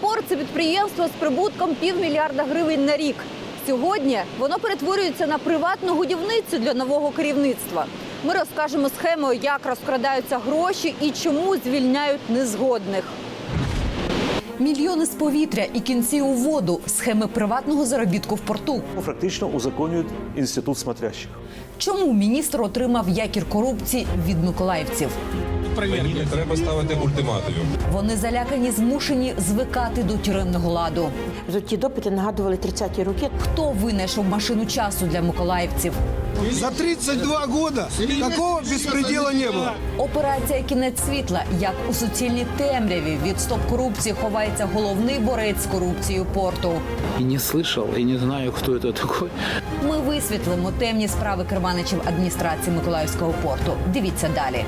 Порт це підприємство з прибутком півмільярда гривень на рік. Сьогодні воно перетворюється на приватну годівницю для нового керівництва. Ми розкажемо схему, як розкрадаються гроші і чому звільняють незгодних. Мільйони з повітря і кінці у воду. Схеми приватного заробітку в порту. Фактично узаконюють інститут смотрящих. Чому міністр отримав якір корупції від миколаївців? Мені треба ставити ультиматумів. Вони залякані, змушені звикати до тюремного ладу. Ті допити нагадували 30-ті роки. Хто винайшов машину часу для миколаївців? За 32 года такого беспредела не было. Операція Кінець світла. Як у суцільній темряві від стоп корупції ховається головний борець з корупцією порту. И не слышал, и не знаю, кто это такой. Ми висвітлимо темні справи керманичів адміністрації Миколаївського порту. Дивіться далі.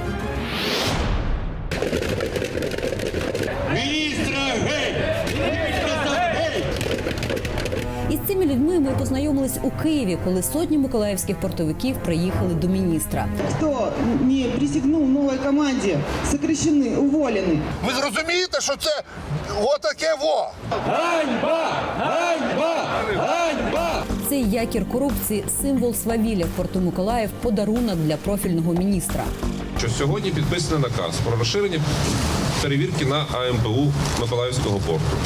Цими людьми ми познайомились у Києві, коли сотні миколаївських портовиків приїхали до міністра. Хто не присягнув новій команді, сокращені, уволені. Ви зрозумієте, що це отаке во? ганьба, ганьба, ганьба. Цей якір корупції символ свавілля в порту Миколаїв, подарунок для профільного міністра. Що сьогодні підписаний наказ про розширення перевірки на АМПУ Миколаївського порту.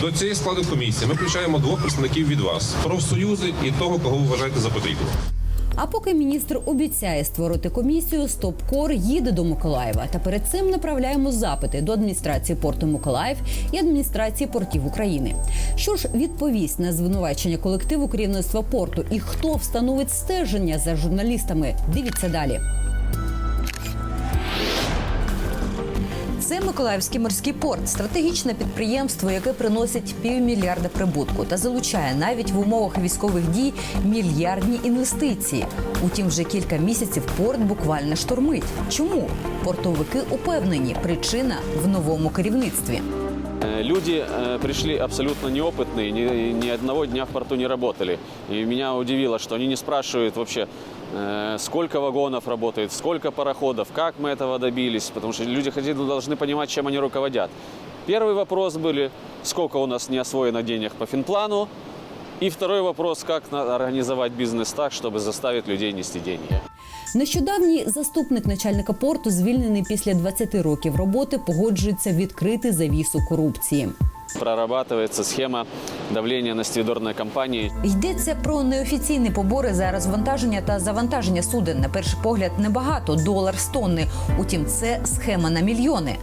До цієї складу комісії ми включаємо двох представників від вас профсоюзи і того, кого ви вважаєте за потрібне. А поки міністр обіцяє створити комісію, Стопкор їде до Миколаєва. Та перед цим направляємо запити до адміністрації порту Миколаїв і адміністрації портів України. Що ж відповість на звинувачення колективу керівництва порту і хто встановить стеження за журналістами? Дивіться далі. Це Миколаївський морський порт, стратегічне підприємство, яке приносить півмільярда прибутку та залучає навіть в умовах військових дій мільярдні інвестиції. Утім, вже кілька місяців порт буквально штормить. Чому портовики упевнені? Причина в новому керівництві. Э, Люди э, пришли абсолютно неопытные, ни, ни одного дня в порту не работали. И меня удивило, что они не спрашивают вообще, э, сколько вагонов работает, сколько пароходов, как мы этого добились, потому что люди хотели, должны понимать, чем они руководят. Первый вопрос были, сколько у нас не освоено денег по финплану, и второй вопрос, как на- организовать бизнес так, чтобы заставить людей нести деньги. Нещодавній заступник начальника порту, звільнений після 20 років роботи, погоджується відкрити завісу корупції. Прорабатывается схема давления на стюардной компанії. Йдеться про неофіційні побори за розвантаження та завантаження суден. На перший погляд небагато долар з тонни. Утім, це схема на мільйони.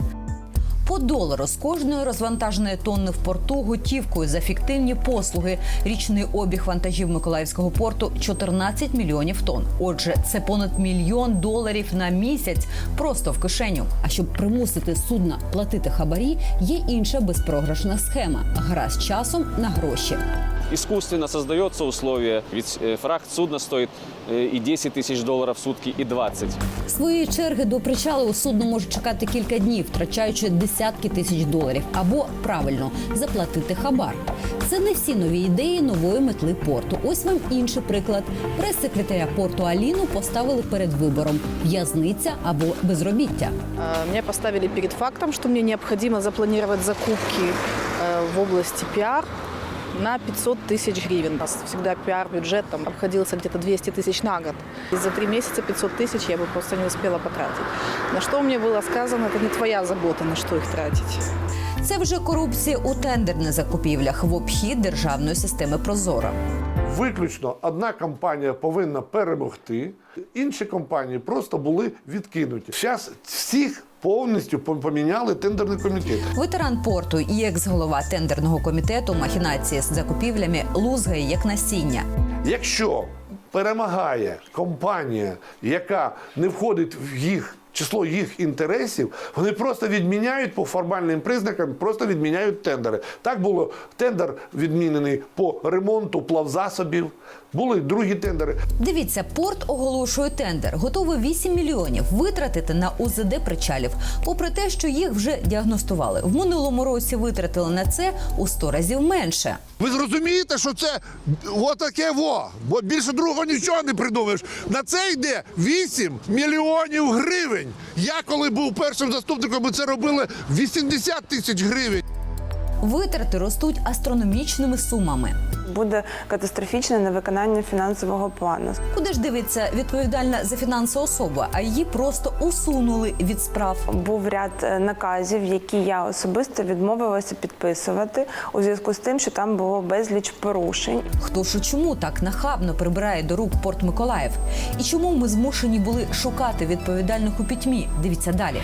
По долару з кожної розвантаженої тонни в порту готівкою за фіктивні послуги. Річний обіг вантажів Миколаївського порту 14 мільйонів тонн. Отже, це понад мільйон доларів на місяць просто в кишеню. А щоб примусити судна платити хабарі, є інша безпрограшна схема гра з часом на гроші Искусственно создается условие, ведь э, фрахт судна стоит э, и 10 тысяч долларов в сутки, и 20. Свої черги до причалу судно може чекати кілька днів, втрачаючи десятки тисяч доларів, або правильно заплатити хабар. Це не всі нові ідеї нової метли порту. Ось вам інший приклад. Прес-секретаря порту Аліну поставили перед вибором: в'язниця або безробіття. Э, Меня поставили перед фактом, что мне необходимо запланировать закупки э, в области пиар на 500 тысяч гривен. У нас всегда пиар-бюджет там обходился где-то 200 тысяч на год. И за три месяца 500 тысяч я бы просто не успела потратить. На что мне было сказано, это не твоя забота, на что их тратить. Це вже корупція у тендерних закупівлях в обхід державної системи Прозоро. Виключно одна компанія повинна перемогти, інші компанії просто були відкинуті. Зараз всіх повністю поміняли тендерний комітет. Ветеран порту і екс-голова тендерного комітету махінації з закупівлями лузгає як насіння. Якщо перемагає компанія, яка не входить в їх число їх інтересів, вони просто відміняють по формальним признакам, просто відміняють тендери. Так було тендер відмінений по ремонту плавзасобів. Були другі тендери. Дивіться, порт оголошує тендер, готовий 8 мільйонів витратити на УЗД причалів, попри те, що їх вже діагностували. В минулому році витратили на це у 100 разів менше. Ви зрозумієте, що це отаке во, бо більше другого нічого не придумаєш. На це йде 8 мільйонів гривень. Я коли був першим заступником, ми це робили 80 тисяч гривень. Витрати ростуть астрономічними сумами. Буде катастрофічне невиконання фінансового плану. Куди ж дивиться відповідальна за фінанси особа, а її просто усунули від справ. Був ряд е, наказів, які я особисто відмовилася підписувати у зв'язку з тим, що там було безліч порушень. Хто ж і чому так нахабно прибирає до рук порт Миколаїв? І чому ми змушені були шукати відповідальних у пітьмі? Дивіться далі.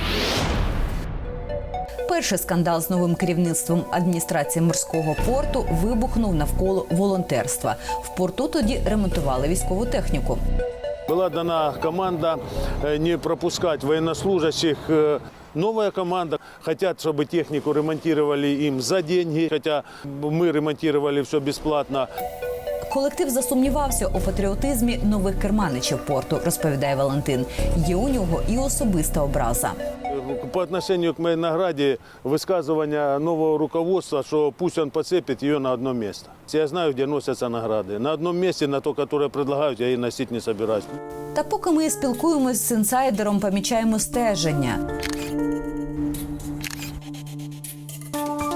Перший скандал з новим керівництвом адміністрації морського порту вибухнув навколо волонтерства. В порту тоді ремонтували військову техніку. Была дана команда э, не пропускать военнослужащих. Э, Новая команда хотят, чтобы технику ремонтировали им за деньги, хотя мы ремонтировали все бесплатно. Колектив засумнівався у патріотизмі нових керманичів порту, розповідає Валентин. Є у нього і особиста образа. Э, По отношению к моей награде высказывание нового руководства, что пусть он подцепит ее на одно место. Я знаю, где носятся награды. На одном месте, на то, которое предлагают, я и носить не собираюсь. Та поки ми спілкуємось з інсайдером, помічаємо стеження.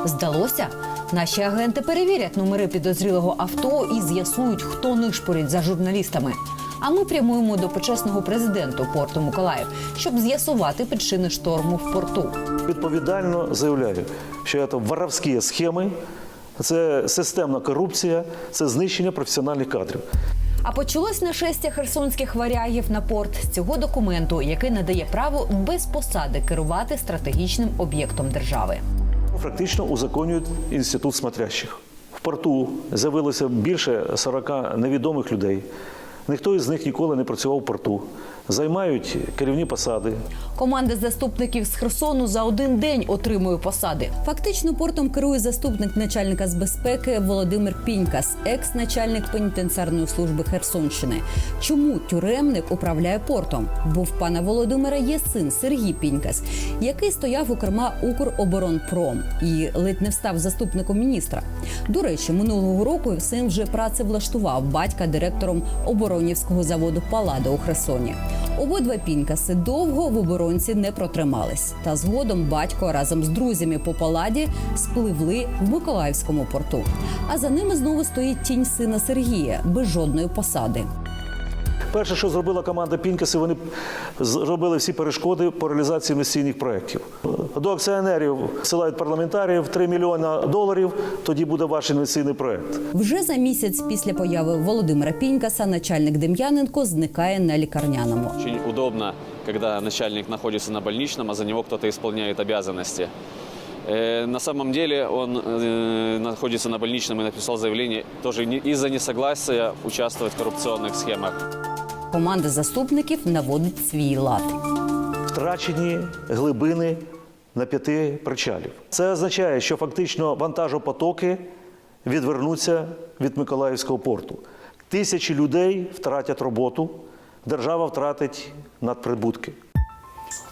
Здалося, наші агенти перевірять номери підозрілого авто і з'ясують, хто нишпорить за журналістами. А ми прямуємо до почесного президенту порту Миколаїв, щоб з'ясувати причини шторму в порту. Відповідально заявляю, що це воровські схеми, це системна корупція, це знищення професіональних кадрів. А почалось нашестя херсонських варягів на порт з цього документу, який надає право без посади керувати стратегічним об'єктом держави. Фактично узаконюють інститут смотрящих. В порту з'явилося більше 40 невідомих людей. Ніхто із них ніколи не працював в порту. Займають керівні посади. Команда заступників з Херсону за один день отримує посади. Фактично портом керує заступник начальника з безпеки Володимир Пінькас, екс-начальник пенітенціарної служби Херсонщини. Чому тюремник управляє портом? Бо в пана Володимира є син Сергій Пінькас, який стояв у керма Укроборонпром і ледь не встав заступником міністра. До речі, минулого року син вже працевлаштував батька директором оборонівського заводу Палада у Херсоні. Обидва пінькаси довго в оборонці не протримались. Та згодом батько разом з друзями по паладі спливли в Миколаївському порту. А за ними знову стоїть тінь сина Сергія без жодної посади. Перше, що зробила команда Пінкаси, вони зробили всі перешкоди по реалізації інвестиційних проєктів. До акціонерів силають парламентарів 3 мільйона доларів. Тоді буде ваш інвестиційний проєкт. Вже за місяць після появи Володимира Пінькаса начальник Дем'яненко зникає на лікарняному. Очень удобно, когда начальник находится на больничном, а за него кто-то исполняет обязанности. Э, На самом деле он э, находится на больничном и написал заявление тоже не- из-за несогласия участвовать в коррупционных схемах. Команда заступників наводить свій лад. Втрачені глибини на п'яти причалів. Це означає, що фактично вантажопотоки відвернуться від Миколаївського порту. Тисячі людей втратять роботу, держава втратить надприбутки.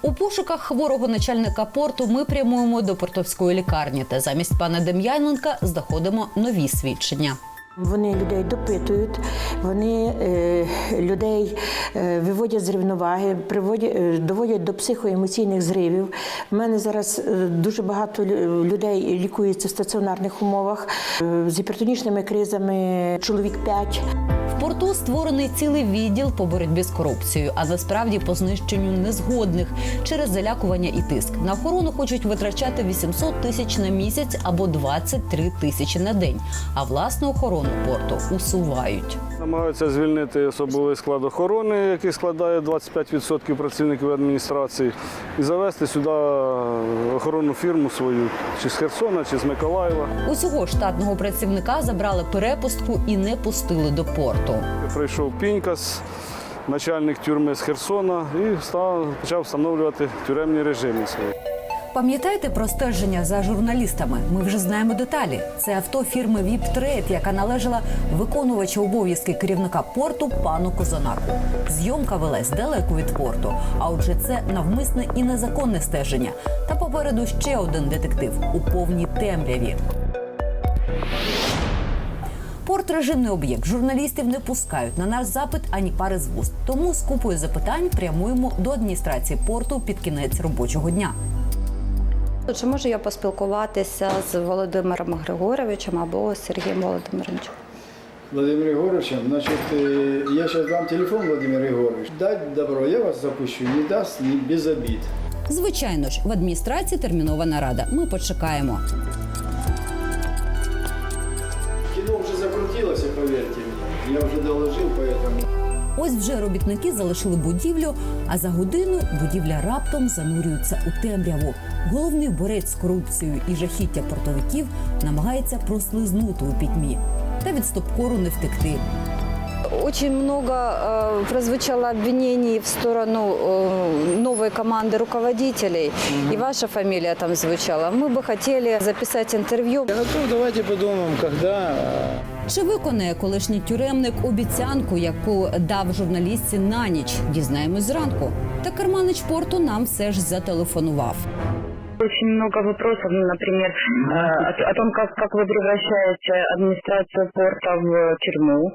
У пошуках хворого начальника порту ми прямуємо до портовської лікарні. Та замість пана Дем'яненка знаходимо нові свідчення. Вони людей допитують, вони е, людей е, виводять з рівноваги, приводять, е, доводять до психоемоційних зривів. У мене зараз е, дуже багато лю- людей лікується в стаціонарних умовах е, з гіпертонічними кризами. Чоловік 5. Порту створений цілий відділ по боротьбі з корупцією, а насправді по знищенню незгодних через залякування і тиск. На охорону хочуть витрачати 800 тисяч на місяць або 23 тисячі на день. А власну охорону порту усувають. Намагаються звільнити особовий склад охорони, який складає 25% працівників адміністрації, і завести сюди охоронну фірму свою, чи з Херсона, чи з Миколаєва. Усього штатного працівника забрали перепустку і не пустили до порту. Прийшов Пінькас, начальник тюрми з Херсона, і став, почав встановлювати тюремні режими свої. Пам'ятаєте про стеження за журналістами? Ми вже знаємо деталі. Це авто фірми «Віп-Трейд», яка належала виконувачу обов'язки керівника порту пану Козонарку. Зйомка велась далеко від порту. А отже, це навмисне і незаконне стеження. Та попереду ще один детектив у повній темряві. Порт режимний об'єкт. Журналістів не пускають на наш запит ані пари з вуст. Тому з купою запитань прямуємо до адміністрації порту під кінець робочого дня. Чи можу я поспілкуватися з Володимиром Григоровичем або з Сергієм Володимировичем? Владимир Егорович, значит, э, я сейчас дам телефон, Владимир Егорович. Дать добро, я вас запущу, не даст, не без обид. Звичайно ж, в адміністрації термінова нарада. Ми почекаємо. Поверьте. Я уже доложил, поэтому... Ось вже робітники залишили будівлю, а за годину будівля раптом занурюється у темряву. Головний борець з корупцією і жахіття портовиків намагається прослизнути у пітьмі. Та від стопкору не втекти. Очень много э, прозвучало обвинений в сторону э, новой команды руководителей, и ваша фамилия там звучала. Мы бы хотели записать интервью. Я готов, давайте подумаем, когда... Чи виконає колишній тюремник обіцянку, яку дав журналістці на ніч? Дізнаємось зранку. Та керманич порту нам все ж зателефонував. Очень много вопросов, ну, например, э, о, о том, как, как вы превращаете администрацию порта в тюрьму,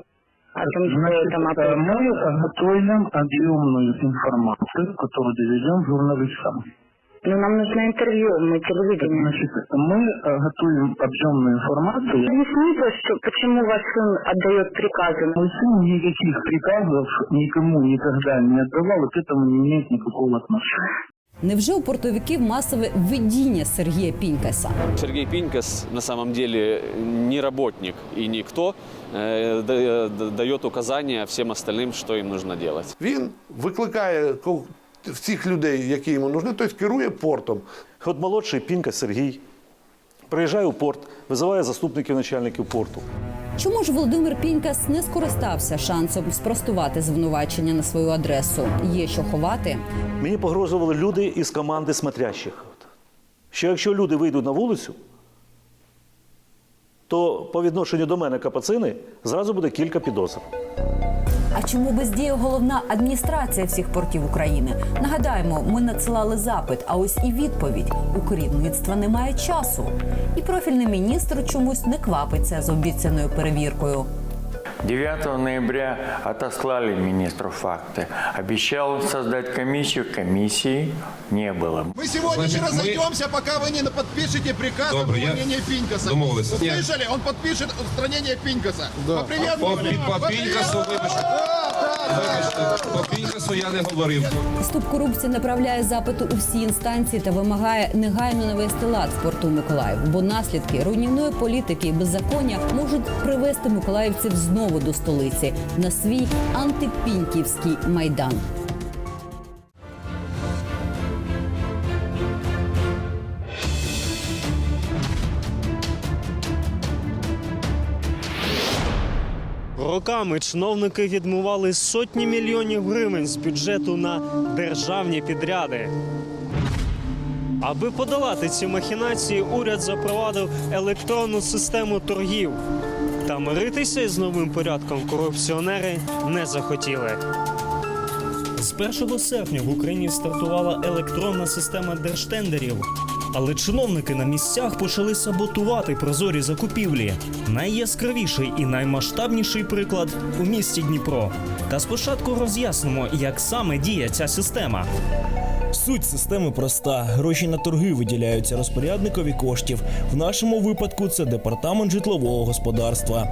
о том, что там мы готовим объемную информацию, которую доведем журналистам. Ну, нам нужно интервью, мы телевидение. Значит, мы э, готовим объемную информацию. Объясните, что, почему ваш сын отдает приказы? Мой сын никаких приказов никому никогда не отдавал, и к этому не имеет никакого отношения. Невже у портовиків масове видіння Сергія Пінькаса? Сергей Пинькас на самом деле не работник и никто э, да- да- дает указания всем остальным, что им нужно делать. Він викликає ко- всіх людей, які йому нужны, тобто керує портом. От молодший Пінка Сергій приїжджає у порт, визиває заступників начальників порту. Чому ж Володимир Пінькас не скористався шансом спростувати звинувачення на свою адресу? Є що ховати? Мені погрожували люди із команди смотрящих. Що якщо люди вийдуть на вулицю, то по відношенню до мене капацини зразу буде кілька підозр. А чому бездіє головна адміністрація всіх портів України? Нагадаємо, ми надсилали запит, а ось і відповідь: у керівництва немає часу. І профільний міністр чомусь не квапиться з обіцяною перевіркою. 9 ноября отослали министру факты. Обещал создать комиссию, комиссии не было. Мы сегодня Значит, не мы- разойдемся, пока вы не подпишете приказ Добре, о я устранении Пинкаса. домовились. Ні. Услышали? Он подпишет устранение Пинкаса. По, Поприветствовали? по Пінькасу, вибачте, вибачте, по Пінькасу я не говорив. Стоп корупції направляє запити у всі інстанції та вимагає негайно навести лад в порту Миколаїв, бо наслідки руйнівної політики і беззаконня можуть привести миколаївців знову до столиці на свій антипіньківський майдан. Роками чиновники відмивали сотні мільйонів гривень з бюджету на державні підряди. Аби подолати ці махінації, уряд запровадив електронну систему торгів. Та миритися із новим порядком корупціонери не захотіли. З 1 серпня в Україні стартувала електронна система держтендерів. Але чиновники на місцях почали саботувати прозорі закупівлі. Найяскравіший і наймасштабніший приклад у місті Дніпро. Та спочатку роз'яснимо, як саме діє ця система. Суть системи проста: гроші на торги виділяються розпорядникові коштів. В нашому випадку це департамент житлового господарства.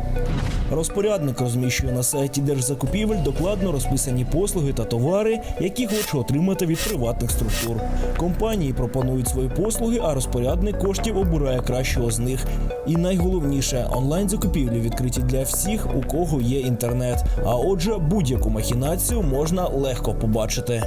Розпорядник розміщує на сайті держзакупівель докладно розписані послуги та товари, які хоче отримати від приватних структур. Компанії пропонують свої послуги, а розпорядник коштів обирає кращого з них. І найголовніше онлайн закупівлі відкриті для всіх, у кого є інтернет. А отже, будь-яку махінацію можна легко побачити.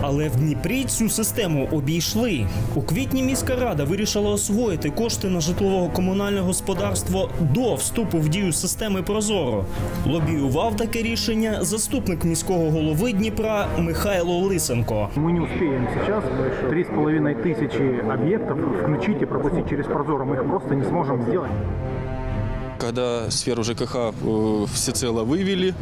Але в Дніпрі цю систему обійшли. У квітні міська рада вирішила освоїти кошти на житлово-комунальне господарство до вступу в дію системи Прозоро. Лобіював таке рішення заступник міського голови Дніпра Михайло Лисенко. Мы не успеем сейчас три с половиной тысячи объектов включить и пропустить через Прозоро. Мы их просто не сможем сделать. Когда сферу ЖКХ э, всецело вывели,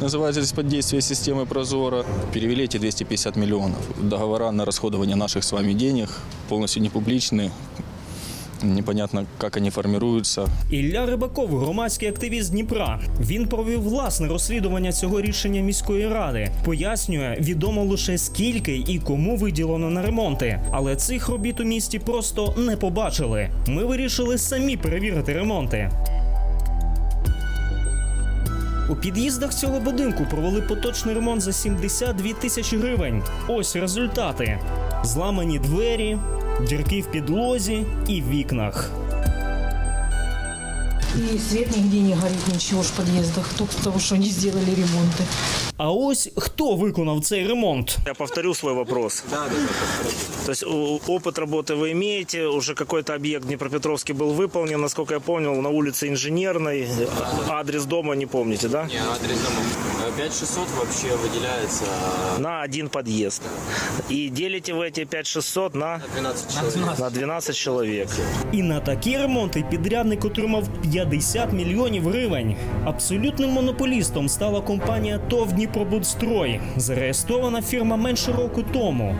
называется из-под действия системы Прозора, перевели эти 250 миллионов. Договора на расходование наших с вами денег полностью не публичны. непонятно, как они формируются. Ілля Рибаков, громадський активіст Дніпра. Він провів власне розслідування цього рішення міської ради. Пояснює, відомо лише скільки і кому виділено на ремонти. Але цих робіт у місті просто не побачили. Ми вирішили самі перевірити ремонти. У під'їздах цього будинку провели поточний ремонт за 72 тисячі гривень. Ось результати: зламані двері, дірки в підлозі і вікнах. И свет нигде не горит, ничего в подъездах, только потому что не сделали ремонты. А ось хто виконав цей ремонт? Я повторю свой вопрос. То есть у- опыт работы вы имеете, уже какой-то объект в Днепропетровске был выполнен, насколько я понял, на улице Инженерной. Адрес дома не помните, да? Не, адрес дома. 5600 вообще выделяется На один подъезд. И делите вы эти 5600 на 12 человек. на 12 человек. І на такі ремонти підрядник отримав 50 мільйонів гривень. Абсолютним монополістом стала компанія ТОВ Дніпробудстрой, зареєстрована фірма менше року тому.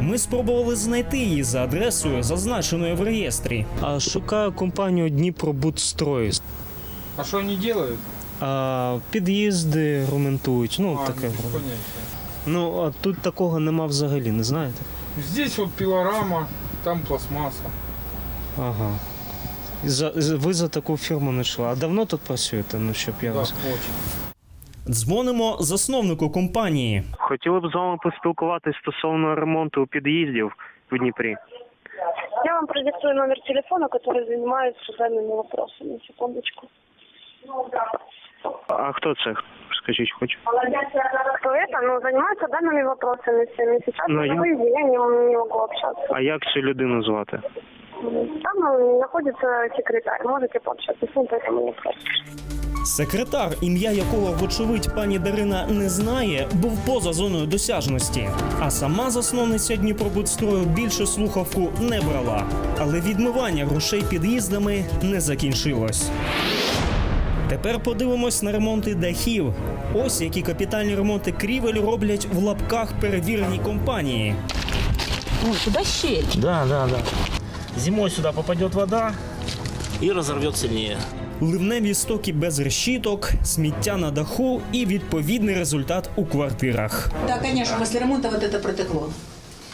Ми спробували знайти її за адресою, зазначеною в реєстрі. А шукаю компанію Дніпробудстрой. А что они делают? А, під'їзди ремонтують. Ну А, таке. Ну а тут такого нема взагалі, не знаєте? Здесь вот пилорама, там пластмасса. Ага. За, за- ви за таку фірму не йшли. А давно тут працюєте? Ну, щоб я Да, вас. очень. Дзвонимо засновнику компанії. Хотіли б з вами поспілкуватися стосовно ремонту під'їздів в Дніпрі. Я вам продиктую номер телефона, который занимается данными вопросами. Секундочку. А хто це? Скажіть, хоч. Кто это? Ну, занимается данными вопросами всеми. Сейчас Ну, на я- выезде, я не, не могу общаться. А як цю людину звати? Там ну, находится секретарь. Можете пообщаться с ним по этому вопросу. Секретар, ім'я якого, вочевидь, пані Дарина не знає, був поза зоною досяжності. А сама засновниця Дніпробудстрою більше слухавку не брала. Але відмивання грошей під'їздами не закінчилось. Тепер подивимось на ремонти дахів. Ось які капітальні ремонти крівель роблять в лапках перевірені компанії. Ой, туда щель. Да, да, да. Зимой сюда попадет вода и разорвет сильнее. Ливневі стоки без решіток, сміття на даху і відповідний результат у квартирах. Да, конечно, после ремонта вот это протекло.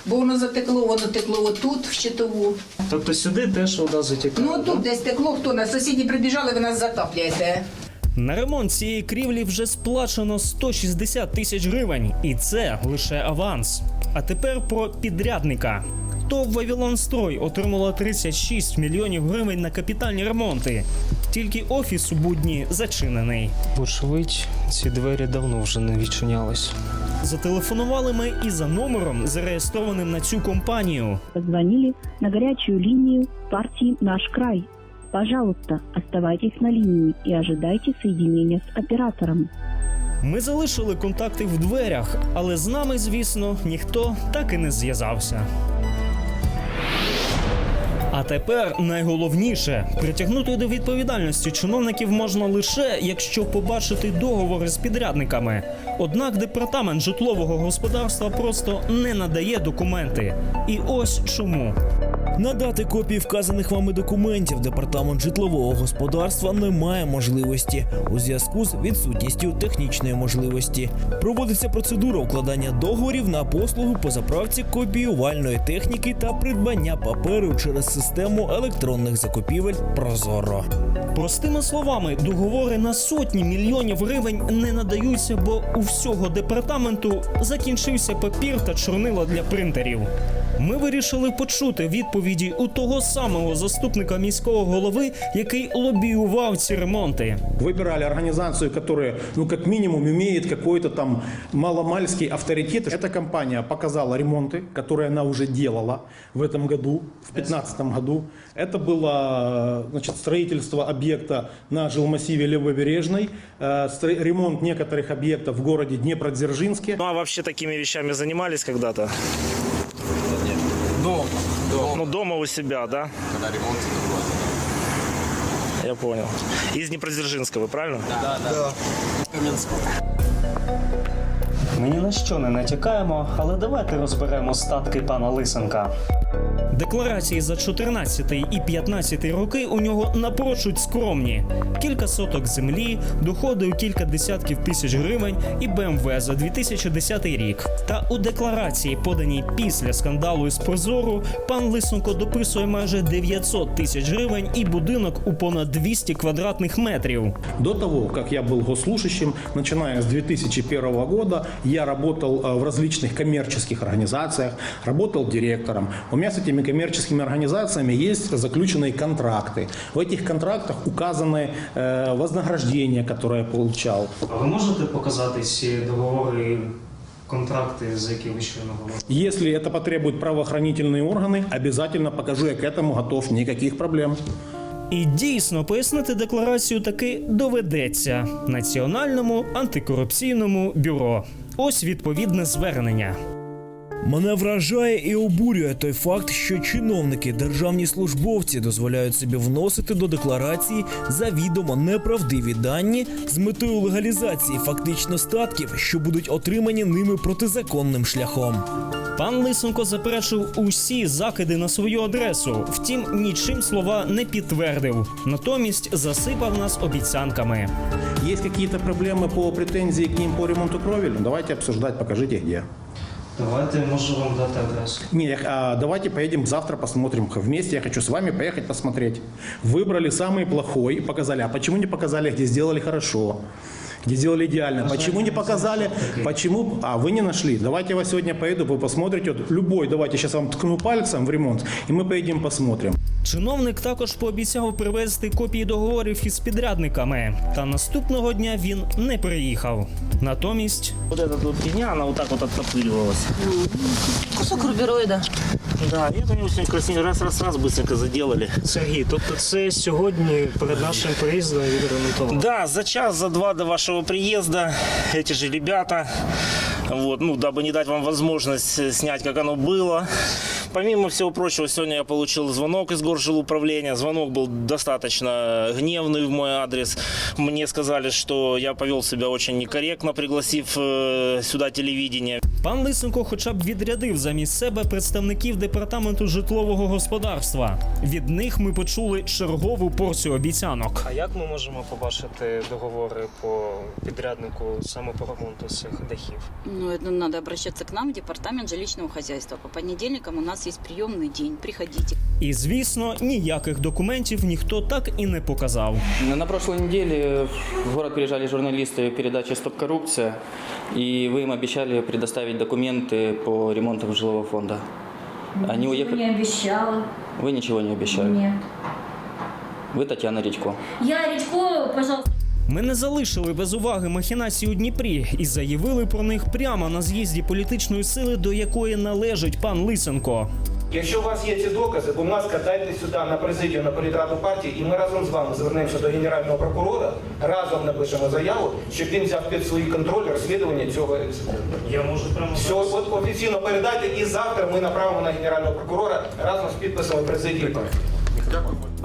Бо воно затекло, воно текло отут, в щитову. Тобто сюди теж вода затікає? Ну тут десь текло, хто на сусіді прибіжали, ви нас затапляєте. На ремонт цієї крівлі вже сплачено 160 тисяч гривень, і це лише аванс. А тепер про підрядника. ТОВ Вавилон Строй отримала 36 мільйонів гривень на капітальні ремонти. Тільки офіс у будні зачинений. Вочевидь, ці двері давно вже не відчинялись. Зателефонували ми і за номером, зареєстрованим на цю компанію. Позвонили на горячую линию партии «Наш край». Пожалуйста, оставайтесь на линии и ожидайте соединения с оператором. Ми залишили контакти в дверях, але з нами, звісно, ніхто так і не зв'язався. А тепер найголовніше притягнути до відповідальності чиновників можна лише якщо побачити договори з підрядниками. Однак департамент житлового господарства просто не надає документи. І ось чому. Надати копії вказаних вами документів департамент житлового господарства не має можливості у зв'язку з відсутністю технічної можливості. Проводиться процедура укладання договорів на послугу по заправці копіювальної техніки та придбання паперу через систему електронних закупівель Прозоро. Простими словами, договори на сотні мільйонів гривень не надаються, бо у всього департаменту закінчився папір та чорнила для принтерів. Ми вирішили почути відповіді у того самого заступника міського голови, який лобіював ці ремонти. Выбирали организацию, которая, ну, как минимум, имеет какой-то там маломальский авторитет. Эта компания показала ремонты, которые она уже делала в этом году, в 2015 году. Это было значит, строительство объекта на жилмассиве Левобережной, э, стро- ремонт некоторых объектов в городе Днепродзержинске. Ну а вообще такими вещами занимались когда-то? Дома. Дома. Ну дома у себя, да? Когда ремонт это. Я понял. Из Днепродзержинского, правильно? Да, да. да. Каменского. Ми ні на що не натякаємо, але давайте розберемо статки пана Лисенка. Декларації за 14 і 15 роки у нього напрочуд скромні: кілька соток землі, доходи у кілька десятків тисяч гривень і БМВ за 2010 рік. Та у декларації, поданій після скандалу із Прозору, пан Лисенко дописує майже 900 тисяч гривень і будинок у понад 200 квадратних метрів. До того, как я был госслужащим, начиная с 2001 года, я работал э, в различных коммерческих организациях, работал директором. У меня с этими коммерческими организациями есть заключенные контракты. В этих контрактах указаны э, вознаграждения, которые я получал. А ви можете показати ці договори, контракти, за які ви щойно говорили? Если это потребуют правоохранительные органы, обязательно покажу, я к этому готов, никаких проблем. І дійсно пояснити декларацію таки доведеться Національному антикорупційному бюро. Ось відповідне звернення. Мене вражає і обурює той факт, що чиновники, державні службовці дозволяють собі вносити до декларації завідомо неправдиві дані з метою легалізації фактично статків, що будуть отримані ними протизаконним шляхом. Пан Лисенко заперечив усі закиди на свою адресу. Втім, нічим слова не підтвердив. Натомість засипав нас обіцянками. Есть какие-то проблемы по претензии к ним по ремонту кровель? Давайте обсуждать, покажите где. Давайте можу вам дати адресу. Не, а, давайте поедем завтра посмотрим вместе. Я хочу с вами поехать посмотреть. Выбрали самый плохой и показали. А почему не показали, где сделали хорошо? Где сделали идеально? Почему не показали? Почему? А, вы не нашли. Давайте я вас сегодня поеду, вы посмотрите. Вот любой, давайте сейчас вам ткну пальцем в ремонт, и мы поедем посмотрим. Чиновник також пообіцяв привезти копії договорів із підрядниками. Та наступного дня він не приїхав. Натомість Вот эта вот фигня, она вот так вот оттопыривалась. Кусок рубероида. Да, и это они очень красиво раз-раз-раз быстренько заделали. Сергій, тобто це сьогодні перед нашим приїздом відремонтовано? Да, за час, за два до вашего приезда эти же ребята, вот, ну, дабы не дать вам возможность э, снять, как оно было. Помимо всего прочего, сегодня я получил звонок из горжилуправления. Звонок был достаточно гневный в мой адрес. Мне сказали, что я повел себя очень некорректно, пригласив э, сюда телевидение. Пан Лисенко хоча б відрядив замість себе представників департаменту житлового господарства. Від них ми почули чергову порцію обіцянок. А як ми можемо побачити договори по підряднику саме по ремонту цих дахів? Ну, это надо обращаться к нам в департамент жилищного хозяйства. По понедельникам у нас есть приемный день. Приходите. І звісно, ніяких документів ніхто так і не показав. На прошлой неделе в город приезжали журналисты передачи «Стоп коррупция», и вы им обещали предоставить документы по ремонту жилого фонда. Они уехали. не обещала. Вы ничего не обещали. Нет. Вы Татьяна Редько. Я, Редько, пожалуйста. Ми не залишили без уваги махінації у Дніпрі і заявили про них прямо на з'їзді політичної сили, до якої належить пан Лисенко. Якщо у вас є ці докази, будь ласка, дайте сюди на президію на політраду партії, і ми разом з вами звернемося до генерального прокурора, разом напишемо заяву, щоб він взяв під свій контроль розслідування цього інциденту. Я можу прямо Все, от офіційно передайте, і завтра ми направимо на генерального прокурора разом з підписами президії партії.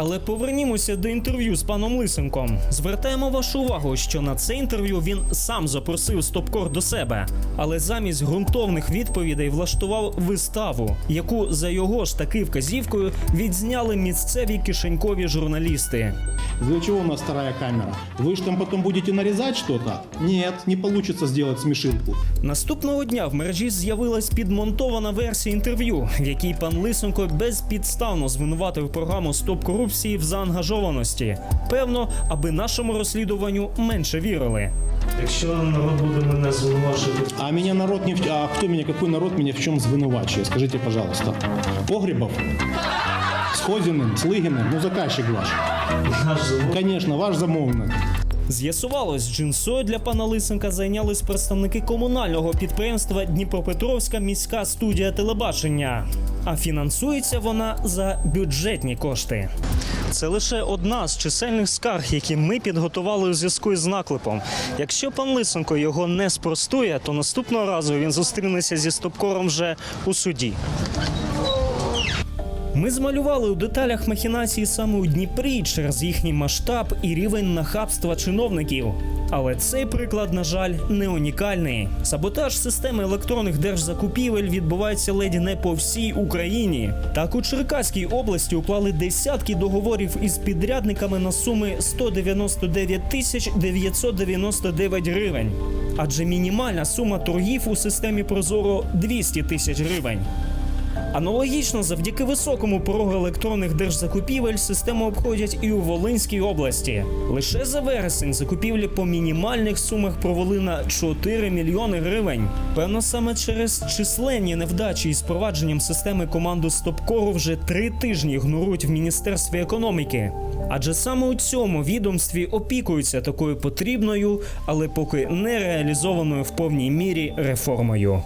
Але повернімося до інтерв'ю з паном Лисенком. Звертаємо вашу увагу, що на це інтерв'ю він сам запросив стопкор до себе, але замість ґрунтовних відповідей влаштував виставу, яку за його ж таки вказівкою відзняли місцеві кишенькові журналісти. Для чего у нас вторая камера? Вы же там потом будете нарезать что-то? Нет, не получится сделать смешинку. Наступного дня в мережі з'явилась підмонтована версія інтерв'ю, в якій пан Лисенко безпідставно звинуватив програму Стоп корупції в заангажованості. Певно, аби нашому розслідуванню менше вірили. Якщо народ буде мене звинувачувати, А меня народ не... в- А кто меня, какой народ меня в чем звинувачивает? Скажите, пожалуйста. Погребов? С Козиным, с Лыгиным? Ну, заказчик ваш. Конечно, ваш замовник. З'ясувалось, джинсою для пана Лисенка зайнялись представники комунального підприємства Дніпропетровська міська студія телебачення. А фінансується вона за бюджетні кошти. Це лише одна з чисельних скарг, які ми підготували у зв'язку із наклепом. Якщо пан Лисенко його не спростує, то наступного разу він зустрінеться зі стопкором вже у суді. Ми змалювали у деталях махінації саме у Дніпрі через їхній масштаб і рівень нахабства чиновників. Але цей приклад, на жаль, не унікальний. Саботаж системи електронних держзакупівель відбувається ледь не по всій Україні. Так у Черкаській області уклали десятки договорів із підрядниками на суми 199 тисяч 999 гривень. Адже мінімальна сума торгів у системі Прозоро 200 тисяч гривень. Аналогічно, завдяки високому порогу електронних держзакупівель систему обходять і у Волинській області. Лише за вересень закупівлі по мінімальних сумах провели на 4 мільйони гривень. Певно, саме через численні невдачі із впровадженням системи команду Стопкору вже три тижні ігнорують в міністерстві економіки. Адже саме у цьому відомстві опікуються такою потрібною, але поки не реалізованою в повній мірі реформою.